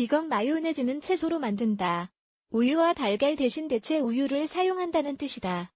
비건 마요네즈는 채소로 만든다. 우유와 달걀 대신 대체 우유를 사용한다는 뜻이다.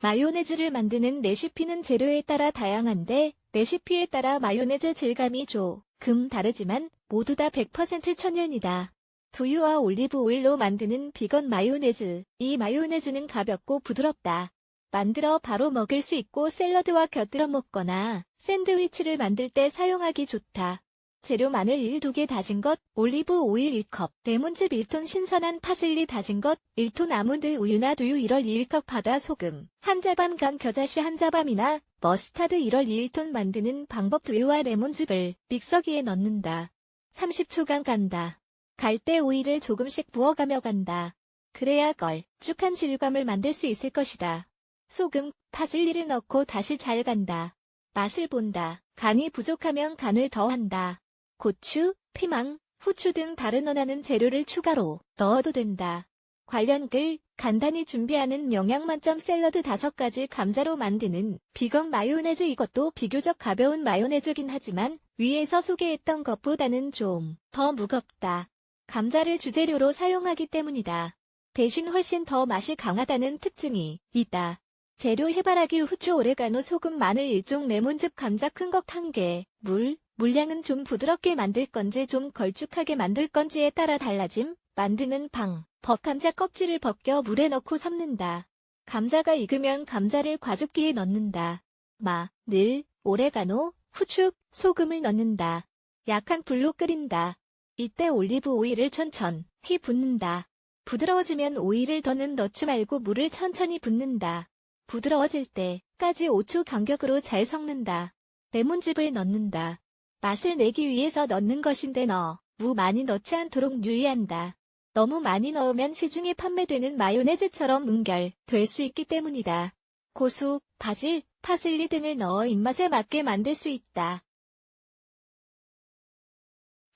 마요네즈를 만드는 레시피는 재료에 따라 다양한데 레시피에 따라 마요네즈 질감이 조금 다르지만 모두 다 100% 천연이다. 두유와 올리브 오일로 만드는 비건 마요네즈. 이 마요네즈는 가볍고 부드럽다. 만들어 바로 먹을 수 있고 샐러드와 곁들여 먹거나 샌드위치를 만들 때 사용하기 좋다. 재료 마늘 1, 2개 다진 것, 올리브 오일 1컵, 레몬즙 1톤 신선한 파슬리 다진 것, 1톤 아몬드 우유나 두유 1월 2컵 바다 소금, 한 자반 간 겨자씨 한 자반이나 머스타드 1월 2톤 만드는 방법 두유와 레몬즙을 믹서기에 넣는다. 30초간 간다. 갈 때 오일을 조금씩 부어가며 간다. 그래야 걸쭉한 질감을 만들 수 있을 것이다. 소금, 파슬리를 넣고 다시 잘 간다. 맛을 본다. 간이 부족하면 간을 더한다. 고추, 피망, 후추 등 다른 원하는 재료를 추가로 넣어도 된다. 관련 글, 간단히 준비하는 영양 만점 샐러드 5가지 감자로 만드는 비건 마요네즈 이것도 비교적 가벼운 마요네즈긴 하지만 위에서 소개했던 것보다는 좀 더 무겁다. 감자를 주재료로 사용하기 때문이다. 대신 훨씬 더 맛이 강하다는 특징이 있다. 재료 해바라기 후추 오레가노 소금 마늘 1종 레몬즙 감자 큰 것 1개 물 물량은 좀 부드럽게 만들 건지 좀 걸쭉하게 만들 건지에 따라 달라짐 만드는 방 법 감자 껍질을 벗겨 물에 넣고 삶는다. 감자가 익으면 감자를 과즙기에 넣는다. 마, 늘, 오레가노, 후추, 소금을 넣는다. 약한 불로 끓인다. 이때 올리브 오일을 천천히 붓는다. 부드러워지면 오일을 더는 넣지 말고 물을 천천히 붓는다. 부드러워질 때까지 5초 간격으로 잘 섞는다. 레몬즙을 넣는다. 맛을 내기 위해서 넣는 것인데 너무 많이 넣지 않도록 유의한다. 너무 많이 넣으면 시중에 판매되는 마요네즈처럼 응결될 수 있기 때문이다. 고수, 바질, 파슬리 등을 넣어 입맛에 맞게 만들 수 있다.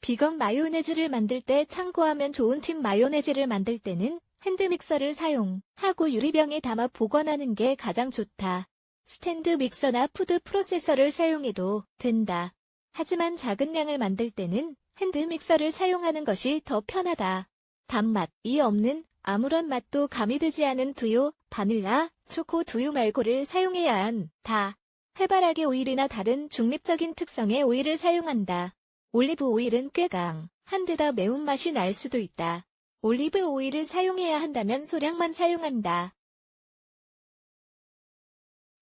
비건 마요네즈를 만들 때 참고하면 좋은 팀 마요네즈를 만들 때는 핸드믹서를 사용하고 유리병에 담아 보관하는 게 가장 좋다. 스탠드 믹서나 푸드 프로세서를 사용해도 된다. 하지만 작은 양을 만들 때는 핸드 믹서를 사용하는 것이 더 편하다. 단맛이 없는 아무런 맛도 가미되지 않은 두유, 바닐라, 초코 두유 말고를 사용해야 한다. 해바라기 오일이나 다른 중립적인 특성의 오일을 사용한다. 올리브 오일은 꽤 강 한 데다 매운맛이 날 수도 있다. 올리브 오일을 사용해야 한다면 소량만 사용한다.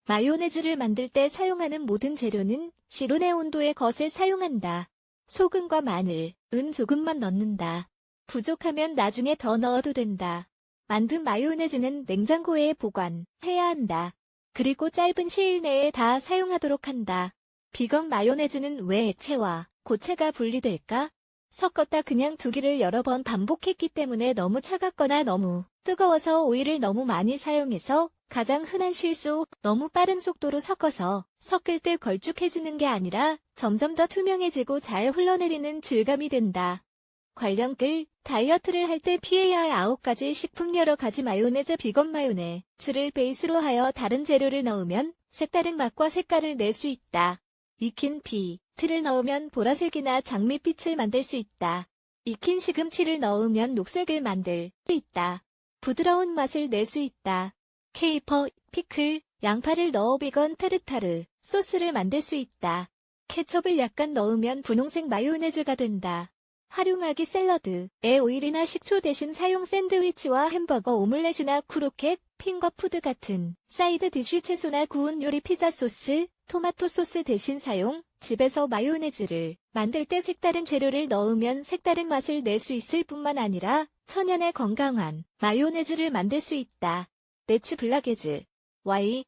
마요네즈를 만들 때 사용하는 모든 재료는 실온의 온도의 것을 사용한다. 소금과 마늘, 은 조금만 넣는다. 부족하면 나중에 더 넣어도 된다. 만든 마요네즈는 냉장고에 보관해야 한다. 그리고 짧은 시일 내에 다 사용하도록 한다. 비건 마요네즈는 왜 액체와 고체가 분리될까? 섞었다 그냥 두기를 여러 번 반복했기 때문에 너무 차갑거나 너무 뜨거워서 오일을 너무 많이 사용해서 가장 흔한 실수, 너무 빠른 속도로 섞어서 섞을 때 걸쭉해지는 게 아니라 점점 더 투명해지고 잘 흘러내리는 질감이 된다. 관련 글, 다이어트를 할 때 피해야 할 9가지 식품 여러 가지 마요네즈 비건 마요네즈를 베이스로 하여 다른 재료를 넣으면 색다른 맛과 색깔을 낼 수 있다. 익힌 비트를 넣으면 보라색이나 장밋빛을 만들 수 있다. 익힌 시금치를 넣으면 녹색을 만들 수 있다. 부드러운 맛을 낼 수 있다. 케이퍼, 피클, 양파를 넣어 비건 타르타르 소스를 만들 수 있다. 케첩을 약간 넣으면 분홍색 마요네즈가 된다. 활용하기 샐러드에 오일이나 식초 대신 사용 샌드위치와 햄버거 오믈렛이나 쿠로켓, 핑거푸드 같은 사이드 디쉬 채소나 구운 요리 피자 소스, 토마토 소스 대신 사용, 집에서 마요네즈를 만들 때 색다른 재료를 넣으면 색다른 맛을 낼 수 있을 뿐만 아니라 천연의 건강한 마요네즈를 만들 수 있다. 네츠 블라게즈 Y